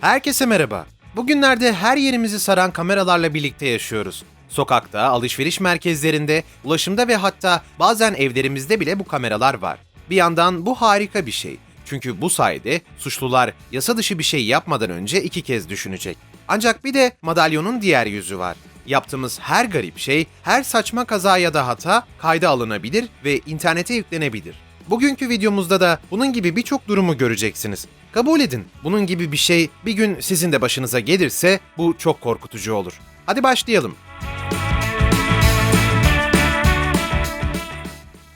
Herkese merhaba. Bugünlerde her yerimizi saran kameralarla birlikte yaşıyoruz. Sokakta, alışveriş merkezlerinde, ulaşımda ve hatta bazen evlerimizde bile bu kameralar var. Bir yandan bu harika bir şey. Çünkü bu sayede suçlular yasa dışı bir şey yapmadan önce iki kez düşünecek. Ancak bir de madalyonun diğer yüzü var. Yaptığımız her garip şey, her saçma kaza ya da hata kayda alınabilir ve internete yüklenebilir. Bugünkü videomuzda da bunun gibi birçok durumu göreceksiniz. Kabul edin, bunun gibi bir şey bir gün sizin de başınıza gelirse bu çok korkutucu olur. Hadi başlayalım.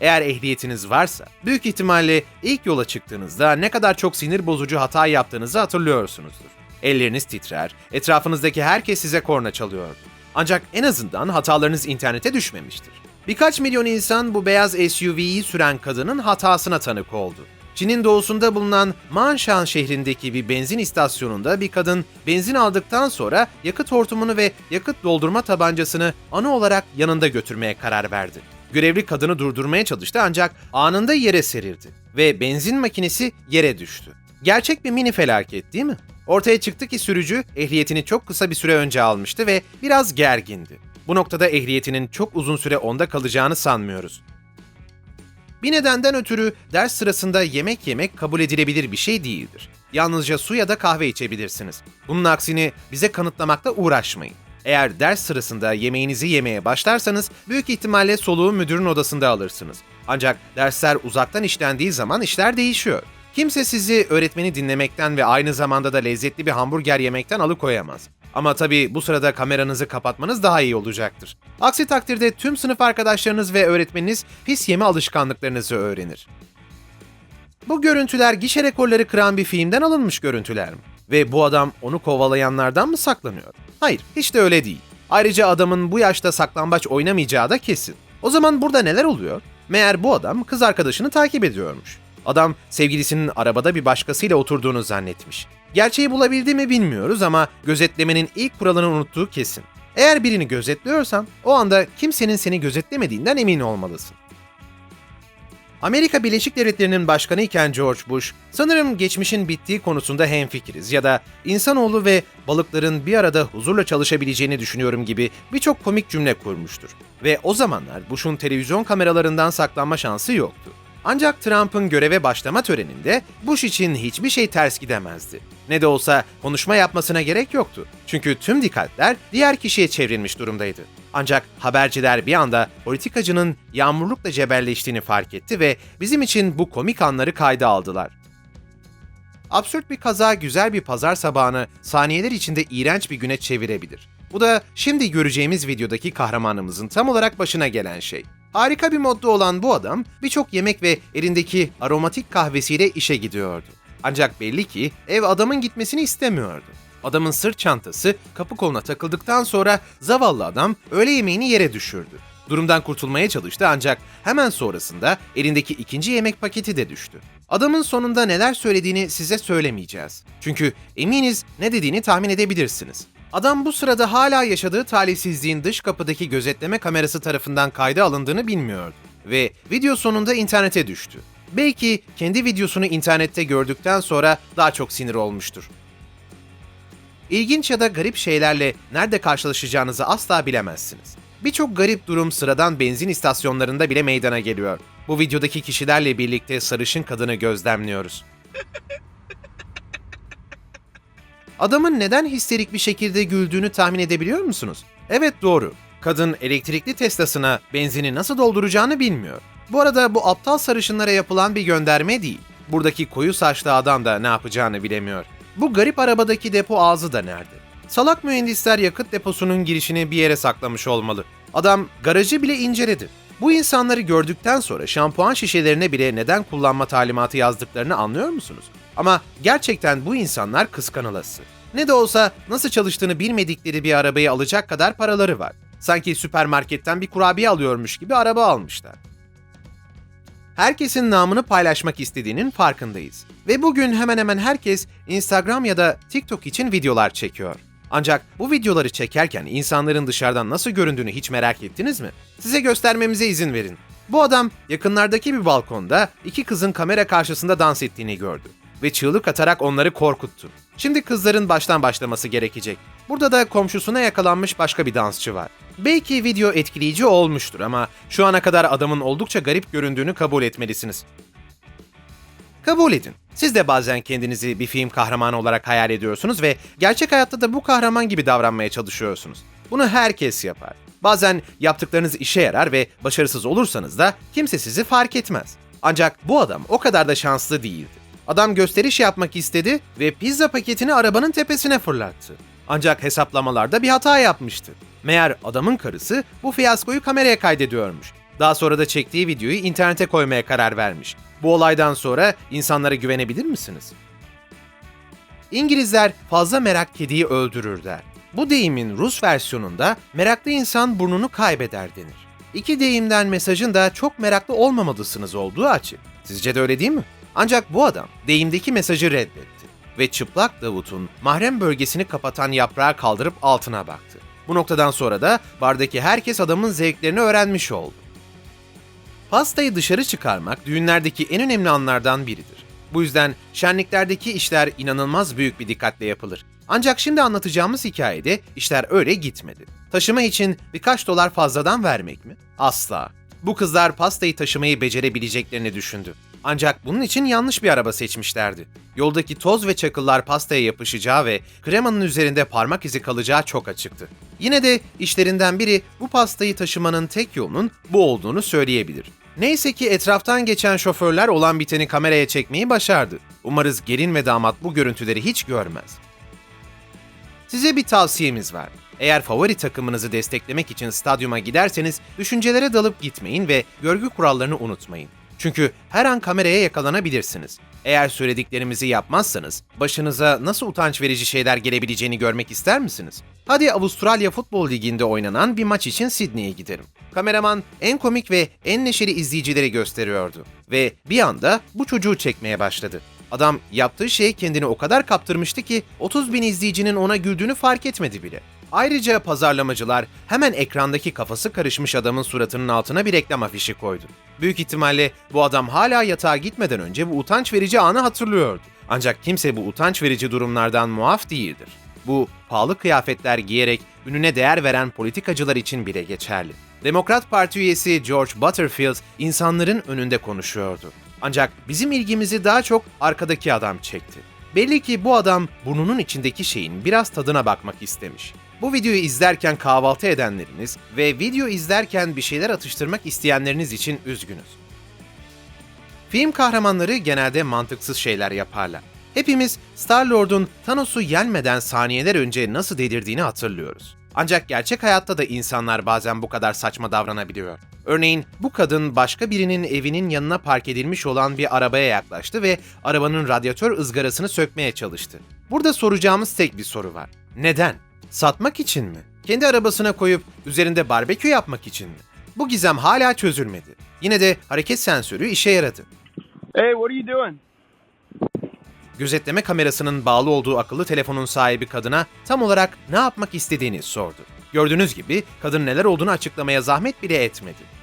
Eğer ehliyetiniz varsa, büyük ihtimalle ilk yola çıktığınızda ne kadar çok sinir bozucu hata yaptığınızı hatırlıyorsunuzdur. Elleriniz titrer, etrafınızdaki herkes size korna çalıyordu. Ancak en azından hatalarınız internete düşmemiştir. Birkaç milyon insan bu beyaz SUV'yi süren kadının hatasına tanık oldu. Çin'in doğusunda bulunan Manshan şehrindeki bir benzin istasyonunda bir kadın benzin aldıktan sonra yakıt hortumunu ve yakıt doldurma tabancasını anı olarak yanında götürmeye karar verdi. Görevli kadını durdurmaya çalıştı ancak anında yere serildi ve benzin makinesi yere düştü. Gerçek bir mini felaket değil mi? Ortaya çıktı ki sürücü ehliyetini çok kısa bir süre önce almıştı ve biraz gergindi. Bu noktada ehliyetinin çok uzun süre onda kalacağını sanmıyoruz. Bir nedenden ötürü ders sırasında yemek yemek kabul edilebilir bir şey değildir. Yalnızca su ya da kahve içebilirsiniz. Bunun aksini bize kanıtlamakla uğraşmayın. Eğer ders sırasında yemeğinizi yemeye başlarsanız büyük ihtimalle soluğu müdürün odasında alırsınız. Ancak dersler uzaktan işlendiği zaman işler değişiyor. Kimse sizi öğretmeni dinlemekten ve aynı zamanda da lezzetli bir hamburger yemekten alıkoyamaz. Ama tabii bu sırada kameranızı kapatmanız daha iyi olacaktır. Aksi takdirde tüm sınıf arkadaşlarınız ve öğretmeniniz pis yeme alışkanlıklarınızı öğrenir. Bu görüntüler gişe rekorları kıran bir filmden alınmış görüntüler mi? Ve bu adam onu kovalayanlardan mı saklanıyor? Hayır, hiç de öyle değil. Ayrıca adamın bu yaşta saklambaç oynamayacağı da kesin. O zaman burada neler oluyor? Meğer bu adam kız arkadaşını takip ediyormuş. Adam sevgilisinin arabada bir başkasıyla oturduğunu zannetmiş. Gerçeği bulabildi mi bilmiyoruz ama gözetlemenin ilk kuralını unuttuğu kesin. Eğer birini gözetliyorsan o anda kimsenin seni gözetlemediğinden emin olmalısın. Amerika Birleşik Devletleri'nin başkanı iken George Bush, sanırım geçmişin bittiği konusunda hemfikiriz ya da insanoğlu ve balıkların bir arada huzurla çalışabileceğini düşünüyorum gibi birçok komik cümle kurmuştur. Ve o zamanlar Bush'un televizyon kameralarından saklanma şansı yoktu. Ancak Trump'ın göreve başlama töreninde Bush için hiçbir şey ters gidemezdi. Ne de olsa konuşma yapmasına gerek yoktu. Çünkü tüm dikkatler diğer kişiye çevrilmiş durumdaydı. Ancak haberciler bir anda politikacının yağmurlukla cebelleştiğini fark etti ve bizim için bu komik anları kayda aldılar. Absürt bir kaza güzel bir pazar sabahını saniyeler içinde iğrenç bir güne çevirebilir. Bu da şimdi göreceğimiz videodaki kahramanımızın tam olarak başına gelen şey. Harika bir modda olan bu adam birçok yemek ve elindeki aromatik kahvesiyle işe gidiyordu. Ancak belli ki ev adamın gitmesini istemiyordu. Adamın sırt çantası kapı koluna takıldıktan sonra zavallı adam öğle yemeğini yere düşürdü. Durumdan kurtulmaya çalıştı ancak hemen sonrasında elindeki ikinci yemek paketi de düştü. Adamın sonunda neler söylediğini size söylemeyeceğiz. Çünkü eminiz ne dediğini tahmin edebilirsiniz. Adam bu sırada hala yaşadığı talihsizliğin dış kapıdaki gözetleme kamerası tarafından kayda alındığını bilmiyordu ve video sonunda internete düştü. Belki kendi videosunu internette gördükten sonra daha çok sinir olmuştur. İlginç ya da garip şeylerle nerede karşılaşacağınızı asla bilemezsiniz. Birçok garip durum sıradan benzin istasyonlarında bile meydana geliyor. Bu videodaki kişilerle birlikte sarışın kadını gözlemliyoruz. Adamın neden histerik bir şekilde güldüğünü tahmin edebiliyor musunuz? Evet doğru. Kadın elektrikli Tesla'sına benzini nasıl dolduracağını bilmiyor. Bu arada bu aptal sarışınlara yapılan bir gönderme değil. Buradaki koyu saçlı adam da ne yapacağını bilemiyor. Bu garip arabadaki depo ağzı da nerede? Salak mühendisler yakıt deposunun girişini bir yere saklamış olmalı. Adam garajı bile inceledi. Bu insanları gördükten sonra şampuan şişelerine bile neden kullanma talimatı yazdıklarını anlıyor musunuz? Ama gerçekten bu insanlar kıskanılası. Ne de olsa nasıl çalıştığını bilmedikleri bir arabayı alacak kadar paraları var. Sanki süpermarketten bir kurabiye alıyormuş gibi araba almışlar. Herkesin namını paylaşmak istediğinin farkındayız. Ve bugün hemen hemen herkes Instagram ya da TikTok için videolar çekiyor. Ancak bu videoları çekerken insanların dışarıdan nasıl göründüğünü hiç merak ettiniz mi? Size göstermemize izin verin. Bu adam yakınlardaki bir balkonda iki kızın kamera karşısında dans ettiğini gördü. Ve çığlık atarak onları korkuttu. Şimdi kızların baştan başlaması gerekecek. Burada da komşusuna yakalanmış başka bir dansçı var. Belki video etkileyici olmuştur ama şu ana kadar adamın oldukça garip göründüğünü kabul etmelisiniz. Kabul edin. Siz de bazen kendinizi bir film kahramanı olarak hayal ediyorsunuz ve gerçek hayatta da bu kahraman gibi davranmaya çalışıyorsunuz. Bunu herkes yapar. Bazen yaptıklarınız işe yarar ve başarısız olursanız da kimse sizi fark etmez. Ancak bu adam o kadar da şanslı değildi. Adam gösteriş yapmak istedi ve pizza paketini arabanın tepesine fırlattı. Ancak hesaplamalarda bir hata yapmıştı. Meğer adamın karısı bu fiyaskoyu kameraya kaydediyormuş. Daha sonra da çektiği videoyu internete koymaya karar vermiş. Bu olaydan sonra insanlara güvenebilir misiniz? İngilizler fazla merak kediyi öldürür der. Bu deyimin Rus versiyonunda meraklı insan burnunu kaybeder denir. İki deyimden mesajın da çok meraklı olmamalısınız olduğu açık. Sizce de öyle değil mi? Ancak bu adam deyimdeki mesajı reddetti ve çıplak Davut'un mahrem bölgesini kapatan yaprağı kaldırıp altına baktı. Bu noktadan sonra da bardaki herkes adamın zevklerini öğrenmiş oldu. Pastayı dışarı çıkarmak düğünlerdeki en önemli anlardan biridir. Bu yüzden şenliklerdeki işler inanılmaz büyük bir dikkatle yapılır. Ancak şimdi anlatacağımız hikayede işler öyle gitmedi. Taşıma için birkaç dolar fazladan vermek mi? Asla. Bu kızlar pastayı taşımayı becerebileceklerini düşündü. Ancak bunun için yanlış bir araba seçmişlerdi. Yoldaki toz ve çakıllar pastaya yapışacağı ve kremanın üzerinde parmak izi kalacağı çok açıktı. Yine de işlerinden biri bu pastayı taşımanın tek yolunun bu olduğunu söyleyebilir. Neyse ki etraftan geçen şoförler olan biteni kameraya çekmeyi başardı. Umarız gelin ve damat bu görüntüleri hiç görmez. Size bir tavsiyemiz var. Eğer favori takımınızı desteklemek için stadyuma giderseniz düşüncelere dalıp gitmeyin ve görgü kurallarını unutmayın. Çünkü her an kameraya yakalanabilirsiniz. Eğer söylediklerimizi yapmazsanız başınıza nasıl utanç verici şeyler gelebileceğini görmek ister misiniz? Hadi Avustralya Futbol Ligi'nde oynanan bir maç için Sydney'e gidelim. Kameraman en komik ve en neşeli izleyicileri gösteriyordu. Ve bir anda bu çocuğu çekmeye başladı. Adam yaptığı şeye kendini o kadar kaptırmıştı ki 30 bin izleyicinin ona güldüğünü fark etmedi bile. Ayrıca pazarlamacılar hemen ekrandaki kafası karışmış adamın suratının altına bir reklam afişi koydu. Büyük ihtimalle bu adam hala yatağa gitmeden önce bu utanç verici anı hatırlıyordu. Ancak kimse bu utanç verici durumlardan muaf değildir. Bu pahalı kıyafetler giyerek ününe değer veren politikacılar için bile geçerli. Demokrat Parti üyesi George Butterfield insanların önünde konuşuyordu. Ancak bizim ilgimizi daha çok arkadaki adam çekti. Belli ki bu adam burnunun içindeki şeyin biraz tadına bakmak istemiş. Bu videoyu izlerken kahvaltı edenleriniz ve video izlerken bir şeyler atıştırmak isteyenleriniz için üzgünüz. Film kahramanları genelde mantıksız şeyler yaparlar. Hepimiz Star-Lord'un Thanos'u yenmeden saniyeler önce nasıl delirdiğini hatırlıyoruz. Ancak gerçek hayatta da insanlar bazen bu kadar saçma davranabiliyor. Örneğin bu kadın başka birinin evinin yanına park edilmiş olan bir arabaya yaklaştı ve arabanın radyatör ızgarasını sökmeye çalıştı. Burada soracağımız tek bir soru var. Neden? Satmak için mi? Kendi arabasına koyup üzerinde barbekü yapmak için mi? Bu gizem hala çözülmedi. Yine de hareket sensörü işe yaradı. Hey, what are you doing? Gözetleme kamerasının bağlı olduğu akıllı telefonun sahibi kadına tam olarak ne yapmak istediğini sordu. Gördüğünüz gibi kadın neler olduğunu açıklamaya zahmet bile etmedi.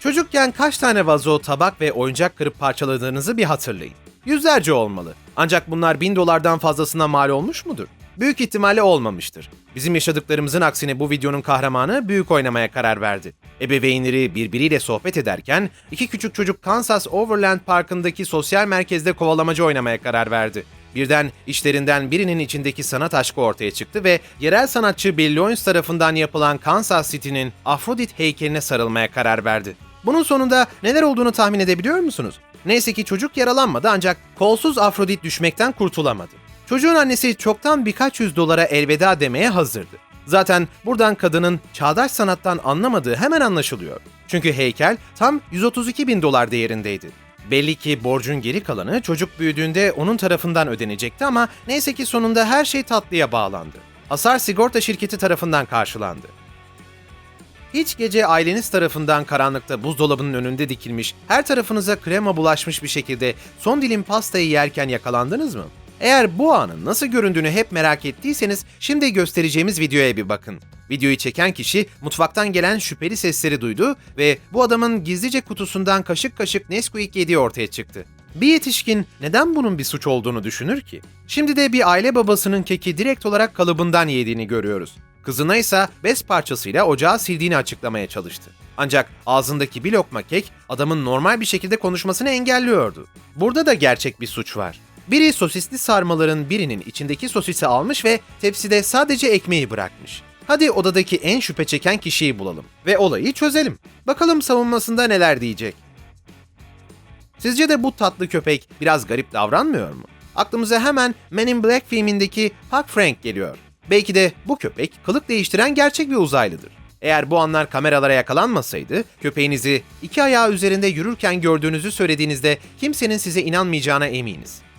Çocukken kaç tane vazo, tabak ve oyuncak kırıp parçaladığınızı bir hatırlayın. Yüzlerce olmalı. Ancak bunlar bin dolardan fazlasına mal olmuş mudur? Büyük ihtimalle olmamıştır. Bizim yaşadıklarımızın aksine bu videonun kahramanı büyük oynamaya karar verdi. Ebeveynleri birbiriyle sohbet ederken iki küçük çocuk Kansas Overland Parkı'ndaki sosyal merkezde kovalamacı oynamaya karar verdi. Birden işlerinden birinin içindeki sanat aşkı ortaya çıktı ve yerel sanatçı Bill Loins tarafından yapılan Kansas City'nin Afrodit heykeline sarılmaya karar verdi. Bunun sonunda neler olduğunu tahmin edebiliyor musunuz? Neyse ki çocuk yaralanmadı ancak kolsuz Afrodit düşmekten kurtulamadı. Çocuğun annesi çoktan birkaç yüz dolara elveda demeye hazırdı. Zaten buradan kadının çağdaş sanattan anlamadığı hemen anlaşılıyor. Çünkü heykel tam 132 bin dolar değerindeydi. Belli ki borcun geri kalanı çocuk büyüdüğünde onun tarafından ödenecekti ama neyse ki sonunda her şey tatlıya bağlandı. Hasar sigorta şirketi tarafından karşılandı. Hiç gece aileniz tarafından karanlıkta buzdolabının önünde dikilmiş, her tarafınıza krema bulaşmış bir şekilde son dilim pastayı yerken yakalandınız mı? Eğer bu anın nasıl göründüğünü hep merak ettiyseniz şimdi göstereceğimiz videoya bir bakın. Videoyu çeken kişi mutfaktan gelen şüpheli sesleri duydu ve bu adamın gizlice kutusundan kaşık kaşık Nesquik yediği ortaya çıktı. Bir yetişkin neden bunun bir suç olduğunu düşünür ki? Şimdi de bir aile babasının keki direkt olarak kalıbından yediğini görüyoruz. Kızına ise bez parçasıyla ocağı sildiğini açıklamaya çalıştı. Ancak ağzındaki bir lokma kek adamın normal bir şekilde konuşmasını engelliyordu. Burada da gerçek bir suç var. Biri sosisli sarmaların birinin içindeki sosisi almış ve tepside sadece ekmeği bırakmış. Hadi odadaki en şüphe çeken kişiyi bulalım ve olayı çözelim. Bakalım savunmasında neler diyecek. Sizce de bu tatlı köpek biraz garip davranmıyor mu? Aklımıza hemen Men in Black filmindeki Huck Frank geliyor. Belki de bu köpek kılık değiştiren gerçek bir uzaylıdır. Eğer bu anlar kameralara yakalanmasaydı, köpeğinizi iki ayağı üzerinde yürürken gördüğünüzü söylediğinizde kimsenin size inanmayacağına eminiz.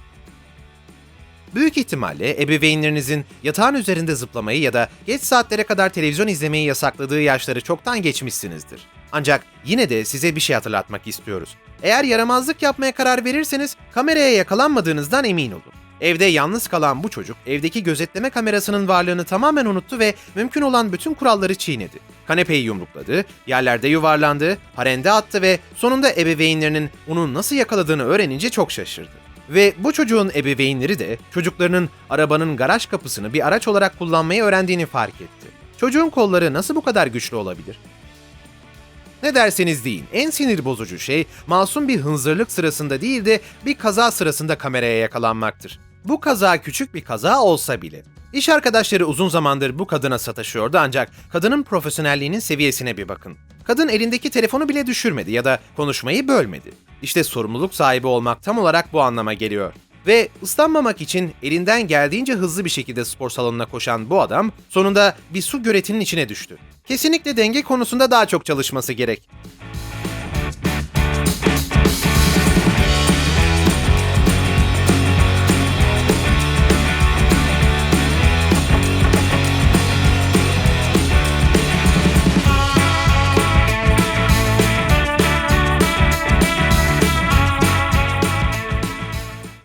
Büyük ihtimalle ebeveynlerinizin yatağın üzerinde zıplamayı ya da geç saatlere kadar televizyon izlemeyi yasakladığı yaşları çoktan geçmişsinizdir. Ancak yine de size bir şey hatırlatmak istiyoruz. Eğer yaramazlık yapmaya karar verirseniz kameraya yakalanmadığınızdan emin olun. Evde yalnız kalan bu çocuk evdeki gözetleme kamerasının varlığını tamamen unuttu ve mümkün olan bütün kuralları çiğnedi. Kanepeyi yumrukladı, yerlerde yuvarlandı, harende attı ve sonunda ebeveynlerinin onu nasıl yakaladığını öğrenince çok şaşırdı. Ve bu çocuğun ebeveynleri de çocuklarının arabanın garaj kapısını bir araç olarak kullanmayı öğrendiğini fark etti. Çocuğun kolları nasıl bu kadar güçlü olabilir? Ne derseniz deyin, en sinir bozucu şey masum bir hınzırlık sırasında değil de bir kaza sırasında kameraya yakalanmaktır. Bu kaza küçük bir kaza olsa bile. İş arkadaşları uzun zamandır bu kadına sataşıyordu ancak kadının profesyonelliğinin seviyesine bir bakın. Kadın elindeki telefonu bile düşürmedi ya da konuşmayı bölmedi. İşte sorumluluk sahibi olmak tam olarak bu anlama geliyor. Ve ıslanmamak için elinden geldiğince hızlı bir şekilde spor salonuna koşan bu adam sonunda bir su göletinin içine düştü. Kesinlikle denge konusunda daha çok çalışması gerek.